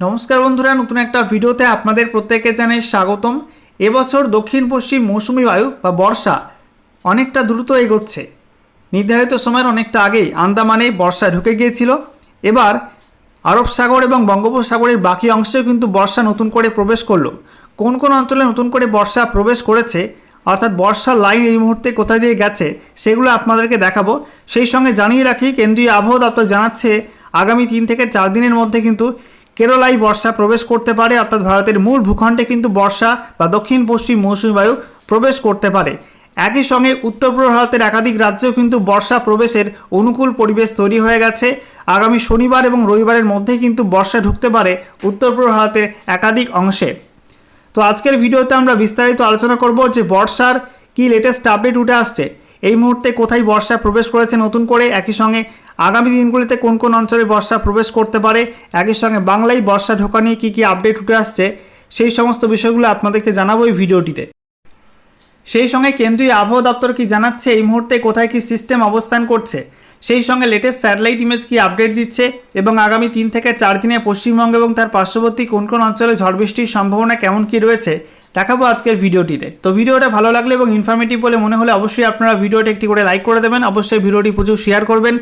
নমস্কার বন্ধুরা, নতুন একটা ভিডিওতে আপনাদের প্রত্যেককে জানাই স্বাগতম। এবছর দক্ষিণ পশ্চিম মৌসুমি বায়ু বা বর্ষা অনেকটা দ্রুত এগোচ্ছে। নির্ধারিত সময়ের অনেকটা আগেই আন্দামানে বর্ষা ঢুকে গিয়েছিল। এবার আরব সাগর এবং বঙ্গোপসাগরের বাকি অংশেও কিন্তু বর্ষা নতুন করে প্রবেশ করল। কোন কোন অঞ্চলে নতুন করে বর্ষা প্রবেশ করেছে, অর্থাৎ বর্ষার লাইন এই মুহূর্তে কোথায় দিয়ে গেছে, সেগুলো আপনাদেরকে দেখাবো। সেই সঙ্গে জানিয়ে রাখি, কেন্দ্রীয় আবহাওয়া দপ্তর জানাচ্ছে, আগামী তিন থেকে চার দিনের মধ্যে কিন্তু কেরলায় বর্ষা প্রবেশ করতে পারে, অর্থাৎ ভারতের মূল ভূখণ্ডে কিন্তু বর্ষা বা দক্ষিণ পশ্চিম মৌসুমী বায়ু প্রবেশ করতে পারে। একই সঙ্গে উত্তর পূর্ব ভারতের একাধিক রাজ্যেও কিন্তু বর্ষা প্রবেশের অনুকূল পরিবেশ তৈরি হয়ে গেছে। আগামী শনিবার এবং রবিবারের মধ্যেই কিন্তু বর্ষা ঢুকতে পারে উত্তর পূর্ব ভারতের একাধিক অংশে। তো আজকের ভিডিওতে আমরা বিস্তারিত আলোচনা করব যে বর্ষার কি লেটেস্ট আপডেট উঠে আসছে। এই মুহূর্তে কোথায় বর্ষা প্রবেশ করেছে নতুন করে? একই সঙ্গে আগামী দিনগুলিতে কোন কোন অঞ্চলে বর্ষা প্রবেশ করতে পারে? একই সঙ্গে বাংলায় বর্ষা ঢোকা নিয়ে কী কী আপডেট উঠে আসছে? সেই সমস্ত বিষয়গুলো আপনাদেরকে জানাব এই ভিডিওটিতে। সেই সঙ্গে কেন্দ্রীয় আবহাওয়া দপ্তর কি জানাচ্ছে? এই মুহূর্তে কোথায় কি সিস্টেম অবস্থান করছে? সেই সঙ্গে লেটেস্ট স্যাটেলাইট ইমেজ কি আপডেট দিচ্ছে? এবং আগামী তিন থেকে চার দিনে পশ্চিমবঙ্গ এবং তার পার্শ্ববর্তী কোন কোন অঞ্চলে ঝড় বৃষ্টির সম্ভাবনা কেমন কি রয়েছে? দেখাবো আজকের ভিডিওটিতে। তো ভিডিওটা ভালো লাগলে এবং ইনফরমেটিভ বলে মনে হলে অবশ্যই আপনারা ভিডিওটি একটি করে লাইক করে দেবেন। অবশ্যই ভিডিওটি প্রচুর শেয়ার করবেন।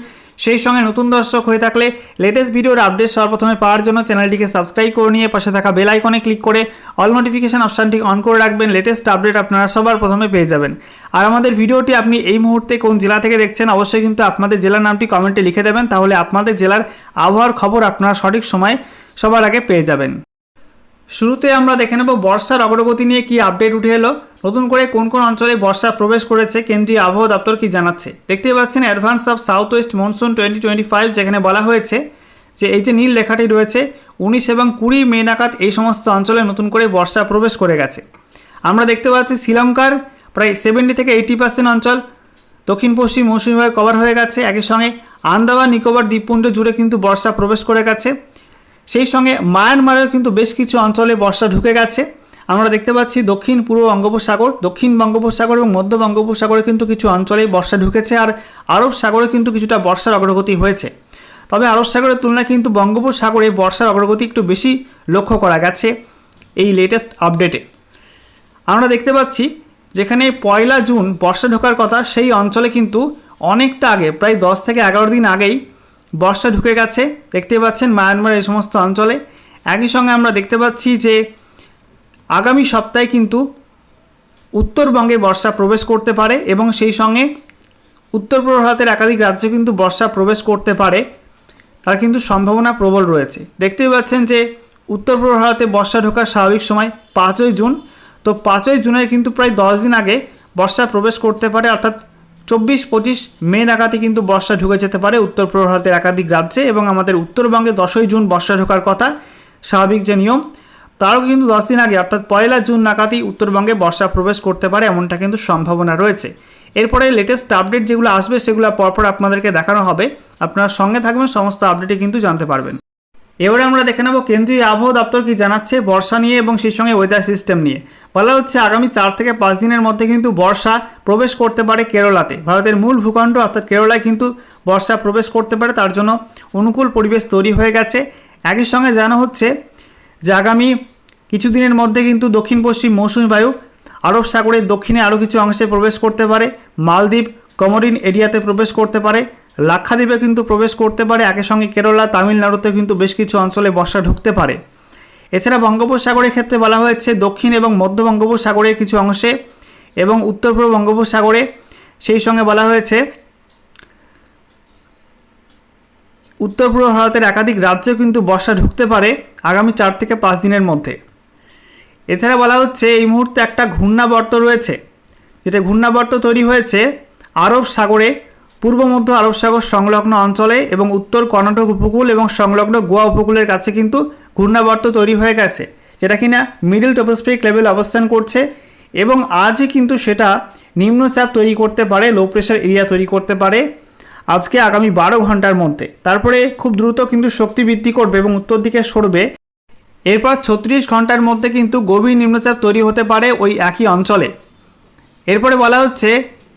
সেই সঙ্গে নতুন দর্শক হয়ে থাকলে লেটেস্ট ভিডিওর আপডেট সর্বপ্রথমে পাওয়ার জন্য চ্যানেলটিকে সাবস্ক্রাইব করে নিয়ে পাশে থাকা বেল আইকনে ক্লিক করে অল নোটিফিকেশন অপশানটি অন করে রাখবেন। লেটেস্ট আপডেট আপনারা সবার প্রথমে পেয়ে যাবেন। আর আমাদের ভিডিওটি আপনি এই মুহূর্তে কোন জেলা থেকে দেখছেন অবশ্যই কিন্তু আপনাদের জেলার নামটি কমেন্টে লিখে দেবেন। তাহলে আপনাদের জেলার আবহাওয়ার খবর আপনারা সঠিক সময় সবার আগে পেয়ে যাবেন। শুরুতে আমরা দেখে নেব বর্ষার অগ্রগতি নিয়ে কি আপডেট উঠে এলো। নতুন করে কোন কোন অঞ্চলে বর্ষা প্রবেশ করেছে, কেন্দ্রীয় আবহাওয়া দপ্তর কি জানাচ্ছে? দেখতে পাচ্ছেন advance of south west monsoon twenty twenty five যেখানে বলা হয়েছে যে এই যে নীল লেখাটি রয়েছে, উনিশ এবং কুড়ি মে নাগাদ এই সমস্ত অঞ্চলে নতুন করে বর্ষা প্রবেশ করে গেছে। আমরা দেখতে পাচ্ছি শ্রীলঙ্কার প্রায় সেভেন্টি থেকে এইটি পার্সেন্ট অঞ্চল দক্ষিণ পশ্চিম মৌসুমী বায়ু কভার হয়ে গেছে। একই সঙ্গে আন্দামান, নিকোবর, দ্বীপপুঞ্জ জুড়ে কিন্তু বর্ষা প্রবেশ করে গেছে। সেই সঙ্গে মায়ানমারেও কিন্তু বেশ কিছু অঞ্চলে বর্ষা ঢুকে গেছে। আমরা দেখতে পাচ্ছি দক্ষিণ, পূর্ব বঙ্গোপসাগর, দক্ষিণ বঙ্গোপসাগর এবং মধ্য বঙ্গোপসাগরে কিন্তু কিছু অঞ্চলে বর্ষা ঢুকেছে আর আরব সাগরে কিন্তু কিছুটা বর্ষার অগ্রগতি হয়েছে। তবে আরব সাগরের তুলনায় কিন্তু বঙ্গোপসাগরে বর্ষার অগ্রগতি একটু বেশি লক্ষ্য করা গেছে এই লেটেস্ট আপডেটে আমরা দেখতে পাচ্ছি যেখানে পয়লা জুন বর্ষা ঢোকার কথা সেই অঞ্চলে কিন্তু অনেকটা আগে, প্রায় দশ থেকে এগারো দিন আগেই বর্ষা ঢুকে গেছে, দেখতে পাচ্ছেন মায়ানমার এই সমস্ত অঞ্চলে। একই সঙ্গে আমরা দেখতে পাচ্ছি যে আগামী সপ্তাহে কিন্তু উত্তরবঙ্গে বর্ষা প্রবেশ করতে পারে এবং সেই সঙ্গে উত্তর ভারতের একাধিক রাজ্যে কিন্তু বর্ষা প্রবেশ করতে পারে। তার কিন্তু সম্ভাবনা প্রবল রয়েছে। দেখতেই পাচ্ছেন যে উত্তর ভারতে বর্ষা ঢোকার স্বাভাবিক সময় পাঁচই জুন। তো পাঁচই জুনের কিন্তু প্রায় দশ দিন আগে বর্ষা প্রবেশ করতে পারে, অর্থাৎ চব্বিশ, পঁচিশ মে নাগাদে কিন্তু বর্ষা ঢুকে যেতে পারে উত্তর পূর্ব ভারতের একাধিক রাজ্যে এবং আমাদের উত্তরবঙ্গে দশই জুন বর্ষা ঢোকার কথা, স্বাভাবিক যে নিয়ম। তারও কিন্তু দশ দিন আগে, অর্থাৎ পয়লা জুন নাগাদই উত্তরবঙ্গে বর্ষা প্রবেশ করতে পারে এমনটা কিন্তু সম্ভাবনা রয়েছে। এরপরে লেটেস্ট আপডেট যেগুলো আসবে সেগুলো পরপর আপনাদেরকে দেখানো হবে। আপনারা সঙ্গে থাকবেন, সমস্ত আপডেটে কিন্তু জানতে পারবেন। এবারে আমরা দেখে নেব কেন্দ্রীয় আবহাওয়া দপ্তর কি জানাচ্ছে বর্ষা নিয়ে এবং সেই সঙ্গে ওয়েদার সিস্টেম নিয়ে। বলা হচ্ছে আগামী চার থেকে পাঁচ দিনের মধ্যে কিন্তু বর্ষা প্রবেশ করতে পারে কেরলাতে। ভারতের মূল ভূখণ্ড অর্থাৎ কেরলায় কিন্তু বর্ষা প্রবেশ করতে পারে, তার জন্য অনুকূল পরিবেশ তৈরি হয়ে গেছে। একই সঙ্গে জানা হচ্ছে যে আগামী কিছুদিনের মধ্যে কিন্তু দক্ষিণ পশ্চিম মৌসুমী বায়ু আরব সাগরের দক্ষিণে আরও কিছু অংশে প্রবেশ করতে পারে। মালদ্বীপ কমরিন এরিয়াতে প্রবেশ করতে পারে। লাক্ষাদ্বীপে কিন্তু প্রবেশ করতে পারে। একই সঙ্গে কেরলা, তামিলনাড়ুতে কিন্তু বেশ কিছু অঞ্চলে বর্ষা ঢুকতে পারে। এছাড়া বঙ্গোপসাগরের ক্ষেত্রে বলা হয়েছে, দক্ষিণ এবং মধ্য বঙ্গোপসাগরের কিছু অংশে এবং উত্তর পূর্ব বঙ্গোপসাগরে সেই সঙ্গে বলা হয়েছে, উত্তর পূর্ব ভারতের একাধিক রাজ্যেও কিন্তু বর্ষা ঢুকতে পারে আগামী চার থেকে পাঁচ দিনের মধ্যে। এছাড়া বলা হচ্ছে, এই মুহূর্তে একটা ঘূর্ণাবর্ত রয়েছে। যেটা ঘূর্ণাবর্ত তৈরি হয়েছে আরব সাগরে পূর্ব, মধ্য আরব সাগর সংলগ্ন অঞ্চলে এবং উত্তর কর্ণাটক উপকূল এবং সংলগ্ন গোয়া উপকূলের কাছে কিন্তু ঘূর্ণাবর্ত তৈরি হয়ে গেছে, যেটা কিনা মিডল টপোস্ফিক লেভেল অবস্থান করছে এবং আজই কিন্তু সেটা নিম্নচাপ তৈরি করতে পারে লো প্রেশার এরিয়া তৈরি করতে পারে আজকে আগামী বারো ঘণ্টার মধ্যে। তারপরে খুব দ্রুত কিন্তু শক্তি বৃদ্ধি করবে এবং উত্তর দিকে সরবে। এরপর ছত্রিশ ঘণ্টার মধ্যে কিন্তু গভীর নিম্নচাপ তৈরি হতে পারে ওই একই অঞ্চলে। এরপরে বলা হচ্ছে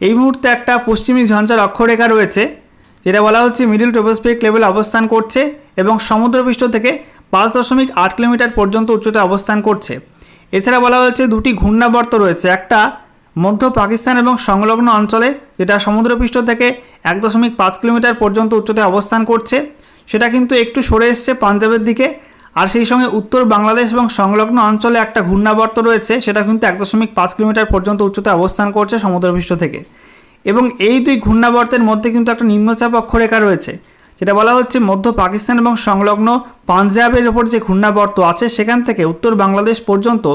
এই মুহূর্তে একটা পশ্চিমী ঝঞ্ঝার অক্ষরেখা রয়েছে, যেটা বলা হচ্ছে মিডিল ট্রোপোস্ফিক লেভেল অবস্থান করছে এবং সমুদ্রপৃষ্ঠ থেকে পাঁচ দশমিক আট কিলোমিটার পর্যন্ত উচ্চতায় অবস্থান করছে। এছাড়া বলা হয়েছে দুটি ঘূর্ণাবর্ত রয়েছে, একটা মধ্য পাকিস্তান এবং সংলগ্ন অঞ্চলে, যেটা সমুদ্রপৃষ্ঠ থেকে এক দশমিক পাঁচ কিলোমিটার পর্যন্ত উচ্চতায় অবস্থান করছে। সেটা কিন্তু একটু সরে এসছে পাঞ্জাবের দিকে আর সেই সঙ্গে উত্তর বাংলাদেশ এবং সংলগ্ন অঞ্চলে একটা ঘূর্ণাবর্ত রয়েছে, সেটা কিন্তু এক দশমিক পাঁচ কিলোমিটার পর্যন্ত উচ্চতায় অবস্থান করছে সমুদ্রপৃষ্ঠ থেকে। এবং এই দুই ঘূর্ণাবর্তের মধ্যে কিন্তু একটা নিম্নচাপ অক্ষরেখা রয়েছে, যেটা বলা হচ্ছে মধ্য পাকিস্তান এবং সংলগ্ন পাঞ্জাবের ওপর যে ঘূর্ণাবর্ত আছে, সেখান থেকে উত্তর বাংলাদেশ পর্যন্ত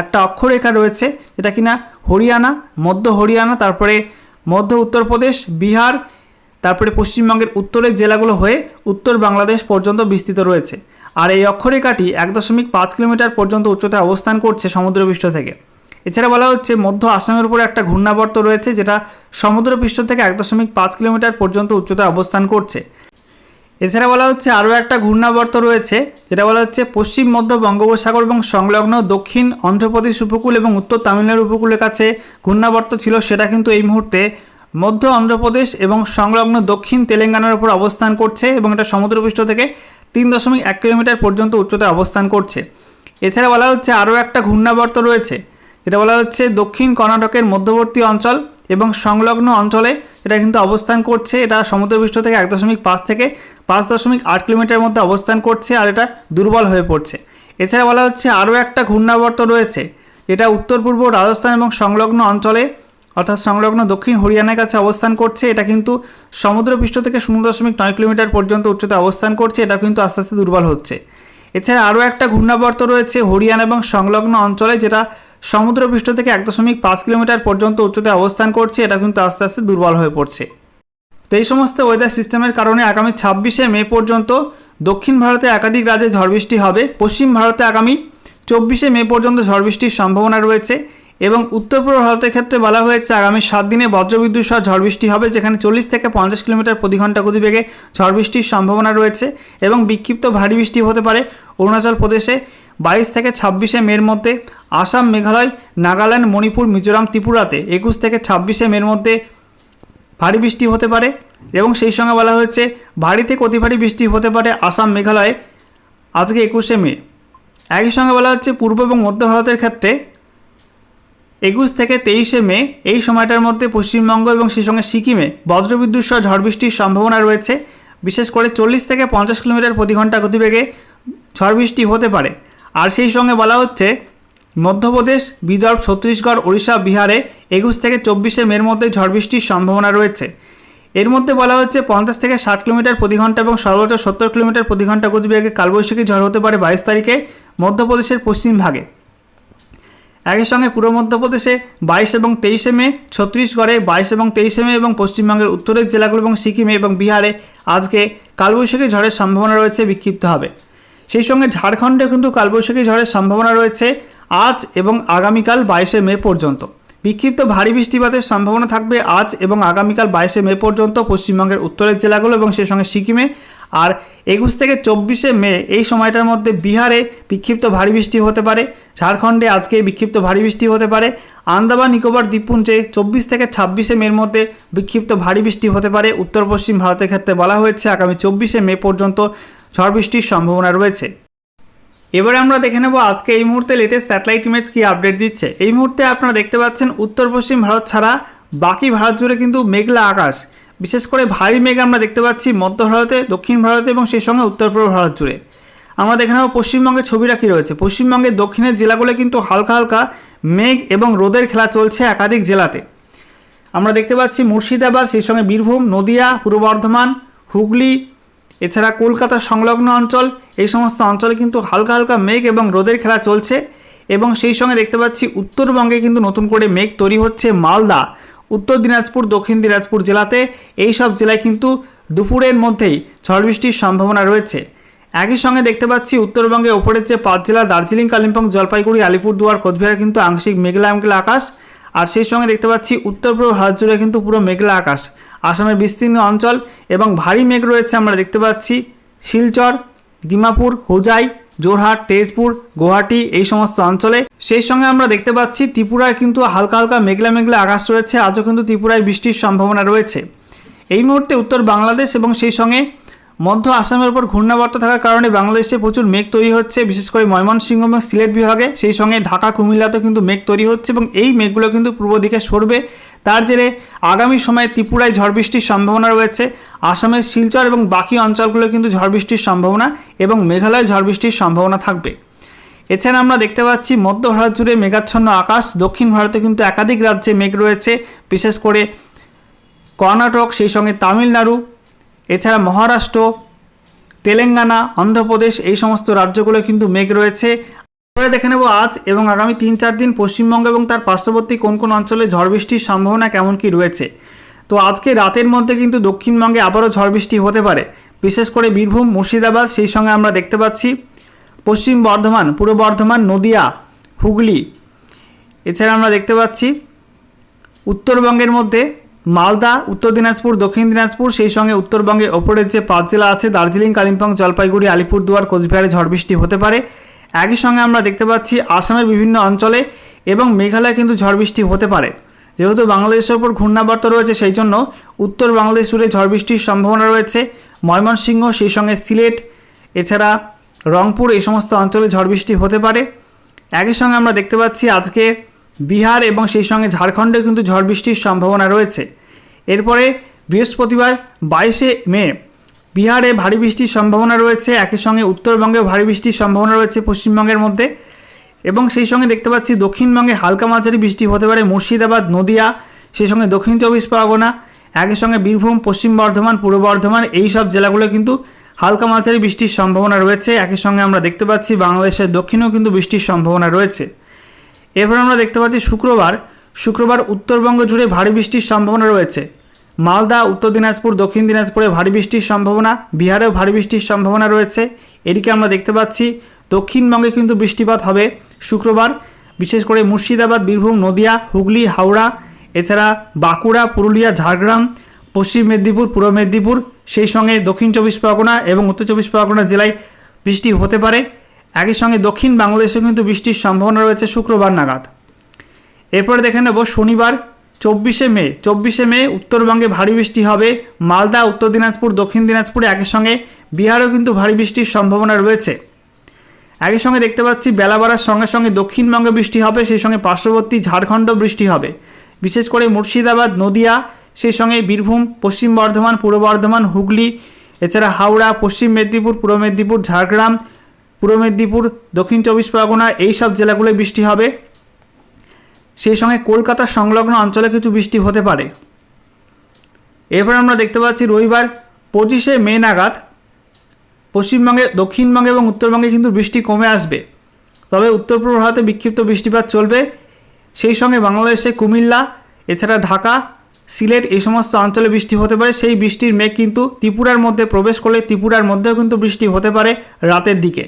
একটা অক্ষরেখা রয়েছে, যেটা কিনা হরিয়ানা, মধ্য হরিয়ানা, তারপরে মধ্য উত্তরপ্রদেশ বিহার, তারপরে পশ্চিমবঙ্গের উত্তরের জেলাগুলো হয়ে উত্তর বাংলাদেশ পর্যন্ত বিস্তৃত রয়েছে। আর এই অক্ষরেখাটি এক দশমিক পাঁচ কিলোমিটার পর্যন্ত উচ্চতায় অবস্থান করছে সমুদ্রপৃষ্ঠ থেকে। এছাড়া বলা হচ্ছে মধ্য আসামের উপরে একটা ঘূর্ণাবর্ত রয়েছে যেটা সমুদ্রপৃষ্ঠ থেকে এক দশমিক পাঁচ কিলোমিটার পর্যন্ত উচ্চতায় অবস্থান করছে। এছাড়া বলা হচ্ছে আরও একটা ঘূর্ণাবর্ত রয়েছে যেটা বলা হচ্ছে পশ্চিম মধ্য বঙ্গোপসাগর এবং সংলগ্ন দক্ষিণ অন্ধ্রপ্রদেশ উপকূল এবং উত্তর তামিলনাড়ু উপকূলের কাছে ঘূর্ণাবর্ত ছিল সেটা কিন্তু এই মুহূর্তে মধ্য অন্ধ্রপ্রদেশ এবং সংলগ্ন দক্ষিণ তেলেঙ্গানার উপর অবস্থান করছে এবং এটা সমুদ্রপৃষ্ঠ থেকে তিন দশমিক এক কিলোমিটার পর্যন্ত উচ্চতায় অবস্থান করছে। এছাড়া বলা হচ্ছে আরও একটা ঘূর্ণাবর্ত রয়েছে, যেটা বলা হচ্ছে দক্ষিণ কর্ণাটকের মধ্যবর্তী অঞ্চল এবং সংলগ্ন অঞ্চলে এটা কিন্তু অবস্থান করছে। এটা সমুদ্রপৃষ্ঠ থেকে এক দশমিক পাঁচ থেকে পাঁচ দশমিক আট কিলোমিটার মধ্যে অবস্থান করছে আর এটা দুর্বল হয়ে পড়ছে। এছাড়া বলা হচ্ছে আরও একটা ঘূর্ণাবর্ত রয়েছে এটা উত্তর পূর্ব রাজস্থান এবং সংলগ্ন অঞ্চলে অর্থাৎ সংলগ্ন দক্ষিণ হরিয়ানার কাছে অবস্থান করছে, এটা কিন্তু সমুদ্রপৃষ্ঠ থেকে শূন্য দশমিক নয় কিলোমিটার পর্যন্ত উচ্চতায় অবস্থান করছে, এটা কিন্তু আস্তে আস্তে দুর্বল হচ্ছে। এছাড়া আরও একটা ঘূর্ণাবর্ত রয়েছে হরিয়ানা এবং সংলগ্ন অঞ্চলে, যেটা সমুদ্রপৃষ্ঠ থেকে এক দশমিক পাঁচ কিলোমিটার পর্যন্ত উচ্চতায় অবস্থান করছে, এটা কিন্তু আস্তে আস্তে দুর্বল হয়ে পড়ছে। তো এই সমস্ত ওয়েদার সিস্টেমের কারণে আগামী ছাব্বিশে মে পর্যন্ত দক্ষিণ ভারতে একাধিক রাজ্যে ঝড় বৃষ্টি হবে। পশ্চিম ভারতে আগামী চব্বিশে মে পর্যন্ত ঝড় বৃষ্টির সম্ভাবনা রয়েছে। এবং উত্তর পূর্ব ভারতের ক্ষেত্রে বলা হয়েছে, আগামী সাত দিনে বজ্রবিদ্যুৎ সহ ঝড় বৃষ্টি হবে, যেখানে চল্লিশ থেকে পঞ্চাশ কিলোমিটার প্রতি ঘণ্টা গতিবেগে ঝড় বৃষ্টির সম্ভাবনা রয়েছে এবং বিক্ষিপ্ত ভারী বৃষ্টি হতে পারে অরুণাচল প্রদেশে বাইশ থেকে ছাব্বিশে মের মধ্যে, আসাম, মেঘালয়, নাগাল্যান্ড, মণিপুর, মিজোরাম, ত্রিপুরাতে একুশ থেকে ছাব্বিশে মের মধ্যে ভারী বৃষ্টি হতে পারে এবং সেই সঙ্গে বলা হয়েছে ভারী থেকে অতি ভারী বৃষ্টি হতে পারে আসাম, মেঘালয়ে, আজকে একুশে মে। একই সঙ্গে বলা হচ্ছে, পূর্ব এবং মধ্য ভারতের ক্ষেত্রে একুশ থেকে তেইশে মে এই সময়টার মধ্যে পশ্চিমবঙ্গ এবং সেই সঙ্গে সিকিমে বজ্রবিদ্যুৎ সহ ঝড় বৃষ্টির সম্ভাবনা রয়েছে। বিশেষ করে চল্লিশ থেকে পঞ্চাশ কিলোমিটার প্রতি ঘণ্টা গতিবেগে ঝড় বৃষ্টি হতে পারে। আর সেই সঙ্গে বলা হচ্ছে, মধ্যপ্রদেশ, বিদর্ভ, ছত্তিশগড়, ওড়িশা, বিহারে একুশ থেকে চব্বিশে মের মধ্যে ঝড় বৃষ্টির সম্ভাবনা রয়েছে। এর মধ্যে বলা হচ্ছে, পঞ্চাশ থেকে ষাট কিলোমিটার প্রতি ঘণ্টা এবং সর্বোচ্চ সত্তর কিলোমিটার প্রতি ঘণ্টা গতিবেগে কালবৈশাখী ঝড় হতে পারে বাইশ তারিখে মধ্যপ্রদেশের পশ্চিম ভাগে। একই সঙ্গে পূর্ব মধ্যপ্রদেশে বাইশ এবং তেইশে মে, ছত্তিশগড়ে বাইশ এবং তেইশে মে এবং পশ্চিমবঙ্গের উত্তরের জেলাগুলো এবং সিকিমে এবং বিহারে আজকে কালবৈশাখী ঝড়ের সম্ভাবনা রয়েছে বিক্ষিপ্ত হবে। সেই সঙ্গে ঝাড়খণ্ডে কিন্তু কালবৈশাখী ঝড়ের সম্ভাবনা রয়েছে আজ এবং আগামীকাল বাইশে মে পর্যন্ত। বিক্ষিপ্ত ভারী বৃষ্টিপাতের সম্ভাবনা থাকবে আজ এবং আগামীকাল বাইশে মে পর্যন্ত পশ্চিমবঙ্গের উত্তরের জেলাগুলো এবং সেই সঙ্গে সিকিমে আর একুশ থেকে চব্বিশে মে এই সময়টার মধ্যে বিহারে বিক্ষিপ্ত ভারী বৃষ্টি হতে পারে, ঝাড়খণ্ডে আজকে বিক্ষিপ্ত ভারী বৃষ্টি হতে পারে, আন্দামান, নিকোবর, দ্বীপপুঞ্জে চব্বিশ থেকে ছাব্বিশে মের মধ্যে বিক্ষিপ্ত ভারী বৃষ্টি হতে পারে, উত্তর পশ্চিম ভারতের ক্ষেত্রে বলা হয়েছে আগামী চব্বিশে মে পর্যন্ত ঝড় বৃষ্টির সম্ভাবনা রয়েছে। এবারে আমরা দেখে নেব আজকে এই মুহূর্তে লেটেস্ট স্যাটেলাইট ইমেজ কি আপডেট দিচ্ছে। এই মুহূর্তে আপনারা দেখতে পাচ্ছেন উত্তর পশ্চিম ভারত ছাড়া বাকি ভারত জুড়ে কিন্তু মেঘলা আকাশ। বিশেষ করে ভারী মেঘ আমরা দেখতে পাচ্ছি মধ্য ভারতে, দক্ষিণ ভারতে এবং সেই সঙ্গে উত্তর পূর্ব ভারত জুড়ে। আমরা দেখে নেব পশ্চিমবঙ্গের ছবিটা কী রয়েছে। পশ্চিমবঙ্গের দক্ষিণের জেলাগুলো কিন্তু হালকা হালকা মেঘ এবং রোদের খেলা চলছে একাধিক জেলাতে। আমরা দেখতে পাচ্ছি মুর্শিদাবাদ, সেই সঙ্গে বীরভূম, নদিয়া, পূর্ব বর্ধমান, হুগলি, এছাড়া কলকাতা সংলগ্ন অঞ্চল। এই সমস্ত অঞ্চলে কিন্তু হালকা হালকা মেঘ এবং রোদের খেলা চলছে এবং সেই সঙ্গে দেখতে পাচ্ছি উত্তরবঙ্গে কিন্তু নতুন করে মেঘ তৈরি হচ্ছে মালদা। উত্তর দিনাজপুর, দক্ষিণ দিনাজপুর জেলাতে এই সব জেলায় কিন্তু দুপুরের মধ্যেই ঝড় বৃষ্টির সম্ভাবনা রয়েছে। একই সঙ্গে দেখতে পাচ্ছি উত্তরবঙ্গে ওপরের যে পাঁচ জেলা, দার্জিলিং, কালিম্পং, জলপাইগুড়ি, আলিপুরদুয়ার, কোচবিহারে কিন্তু আংশিক মেঘলা মেঘলা আকাশ। আর সেই সঙ্গে দেখতে পাচ্ছি উত্তর পূর্ব ভারত জুড়ে কিন্তু পুরো মেঘলা আকাশ। আসামের বিস্তীর্ণ অঞ্চল এবং ভারী মেঘ রয়েছে আমরা দেখতে পাচ্ছি শিলচর দিমাপুর হোজাই জোরহাট তেজপুর গুয়াহাটি এই সমস্ত অঞ্চলে। সেই সঙ্গে আমরা দেখতে পাচ্ছি ত্রিপুরায় কিন্তু হালকা হালকা মেঘলা মেঘলা আকাশ রয়েছে, আজও কিন্তু ত্রিপুরায় বৃষ্টির সম্ভাবনা রয়েছে। এই মুহূর্তে উত্তর বাংলাদেশ এবং সেই সঙ্গে মধ্য আসামের উপর ঘূর্ণাবর্ত থাকার কারণে বাংলাদেশে প্রচুর মেঘ তৈরি হচ্ছে, বিশেষ করে ময়মনসিংহ এবং সিলেট বিভাগে। সেই সঙ্গে ঢাকা, কুমিল্লাতেও কিন্তু মেঘ তৈরি হচ্ছে এবং এই মেঘগুলো কিন্তু পূর্ব দিকে সরবে। তার জেরে আগামী সময়ে ত্রিপুরায় ঝড় বৃষ্টির সম্ভাবনা রয়েছে। আসামের শিলচর এবং বাকি অঞ্চলগুলো কিন্তু ঝড় বৃষ্টির সম্ভাবনা এবং মেঘালয়ে ঝড় বৃষ্টির সম্ভাবনা থাকবে। এছাড়া আমরা দেখতে পাচ্ছি, মধ্য ভারত জুড়ে মেঘাচ্ছন্ন আকাশ, দক্ষিণ ভারতে কিন্তু একাধিক রাজ্যে মেঘ রয়েছে, বিশেষ করে কর্ণাটক, সেই সঙ্গে তামিলনাড়ু, এছাড়া মহারাষ্ট্র, তেলেঙ্গানা, অন্ধ্রপ্রদেশ, এই সমস্ত রাজ্যগুলো কিন্তু মেঘ রয়েছে। এবারে দেখে নেব আজ এবং আগামী তিন চার দিন পশ্চিমবঙ্গ এবং তার পার্শ্ববর্তী কোন কোন অঞ্চলে ঝড় বৃষ্টির সম্ভাবনা কেমন কি রয়েছে। তো আজকে রাতের মধ্যে কিন্তু দক্ষিণবঙ্গে আবারও ঝড় বৃষ্টি হতে পারে। বিশেষ করে বীরভূম, মুর্শিদাবাদ সেই সঙ্গে আমরা দেখতে পাচ্ছি। পশ্চিম বর্ধমান, পূর্ব বর্ধমান, নদিয়া, হুগলি এছাড়া আমরা দেখতে পাচ্ছি। উত্তরবঙ্গের মধ্যে মালদা, উত্তর দিনাজপুর, দক্ষিণ দিনাজপুর সেই সঙ্গে উত্তরবঙ্গে ওপরের যে পাঁচ জেলা আছে, দার্জিলিং, কালিম্পং, জলপাইগুড়ি, আলিপুরদুয়ার, কোচবিহারে ঝড় বৃষ্টি হতে পারে। একই সঙ্গে আমরা দেখতে পাচ্ছি আসামের বিভিন্ন অঞ্চলে এবং মেঘালয়ে কিন্তু ঝড় বৃষ্টি হতে পারে। যেহেতু বাংলাদেশের ওপর ঘূর্ণাবর্ত রয়েছে, সেই জন্য উত্তর বাংলাদেশ জুড়ে ঝড় বৃষ্টির সম্ভাবনা রয়েছে। ময়মনসিংহ, সেই সঙ্গে সিলেট, এছাড়া রংপুর, এই সমস্ত অঞ্চলে ঝড় বৃষ্টি হতে পারে। একই সঙ্গে আমরা দেখতে পাচ্ছি আজকে বিহার এবং সেই সঙ্গে ঝাড়খণ্ডে কিন্তু ঝড় বৃষ্টির সম্ভাবনা রয়েছে। এরপরে বৃহস্পতিবার বাইশে মে বিহারে ভারী বৃষ্টির সম্ভাবনা রয়েছে, একই সঙ্গে উত্তরবঙ্গেও ভারী বৃষ্টির সম্ভাবনা রয়েছে পশ্চিমবঙ্গের মধ্যে। এবং সেই সঙ্গে দেখতে পাচ্ছি দক্ষিণবঙ্গে হালকা মাঝারি বৃষ্টি হতে পারে মুর্শিদাবাদ, নদিয়া, সেই সঙ্গে দক্ষিণ চব্বিশ পরগনা, একই সঙ্গে বীরভূম, পশ্চিম বর্ধমান, পূর্ব বর্ধমান, এই সব জেলাগুলো কিন্তু হালকা মাঝারি বৃষ্টির সম্ভাবনা রয়েছে। একই সঙ্গে আমরা দেখতে পাচ্ছি বাংলাদেশের দক্ষিণেও কিন্তু বৃষ্টির সম্ভাবনা রয়েছে। এরপর আমরা দেখতে পাচ্ছি শুক্রবার শুক্রবার উত্তরবঙ্গ জুড়ে ভারী বৃষ্টির সম্ভাবনা রয়েছে। মালদা, উত্তর দিনাজপুর, দক্ষিণ দিনাজপুরে ভারী বৃষ্টির সম্ভাবনা, বিহারেও ভারী বৃষ্টির সম্ভাবনা রয়েছে। এদিকে আমরা দেখতে পাচ্ছি, দক্ষিণবঙ্গে কিন্তু বৃষ্টিপাত হবে শুক্রবার, বিশেষ করে মুর্শিদাবাদ, বীরভূম, নদিয়া, হুগলি, হাওড়া, এছাড়া বাঁকুড়া, পুরুলিয়া, ঝাড়গ্রাম, পশ্চিম মেদিনীপুর, পূর্ব মেদিনীপুর, সেই সঙ্গে দক্ষিণ চব্বিশ পরগনা এবং উত্তর চব্বিশ পরগনা জেলায় বৃষ্টি হতে পারে। একই সঙ্গে দক্ষিণ বাংলাদেশে কিন্তু বৃষ্টির সম্ভাবনা রয়েছে শুক্রবার নাগাদ। এরপরে দেখে নেব শনিবার চব্বিশে মে চব্বিশে মে উত্তরবঙ্গে ভারী বৃষ্টি হবে। মালদা, উত্তর দিনাজপুর, দক্ষিণ দিনাজপুরে একই সঙ্গে। বিহারেও কিন্তু ভারী বৃষ্টির সম্ভাবনা রয়েছে। একই সঙ্গে দেখতে পাচ্ছি, বেলা বাড়ার সঙ্গে সঙ্গে দক্ষিণবঙ্গে বৃষ্টি হবে, সেই সঙ্গে পার্শ্ববর্তী ঝাড়খণ্ড বৃষ্টি হবে। বিশেষ করে মুর্শিদাবাদ, নদিয়া, সেই সঙ্গে বীরভূম, পশ্চিম বর্ধমান, পূর্ব বর্ধমান, হুগলি, এছাড়া হাওড়া, পশ্চিম মেদিনীপুর, পূর্ব মেদিনীপুর, ঝাড়গ্রাম, পূর্ব মেদিনীপুর, দক্ষিণ চব্বিশ পরগনা, এই সব জেলাগুলোয় বৃষ্টি হবে। সেই সঙ্গে কলকাতার সংলগ্ন অঞ্চলে কিছু বৃষ্টি হতে পারে। এরপর আমরা দেখতে পাচ্ছি রবিবার পঁচিশে মে নাগাদ পশ্চিমবঙ্গে, দক্ষিণবঙ্গে এবং উত্তরবঙ্গে কিন্তু বৃষ্টি কমে আসবে। তবে উত্তর পূর্ব ভারতে বিক্ষিপ্ত বৃষ্টিপাত চলবে। সেই সঙ্গে বাংলাদেশে কুমিল্লা, এছাড়া ঢাকা, সিলেট এই সমস্ত অঞ্চলে বৃষ্টি হতে পারে। সেই বৃষ্টির মেঘ কিন্তু ত্রিপুরার মধ্যে প্রবেশ করলে ত্রিপুরার মধ্যেও কিন্তু বৃষ্টি হতে পারে রাতের দিকে।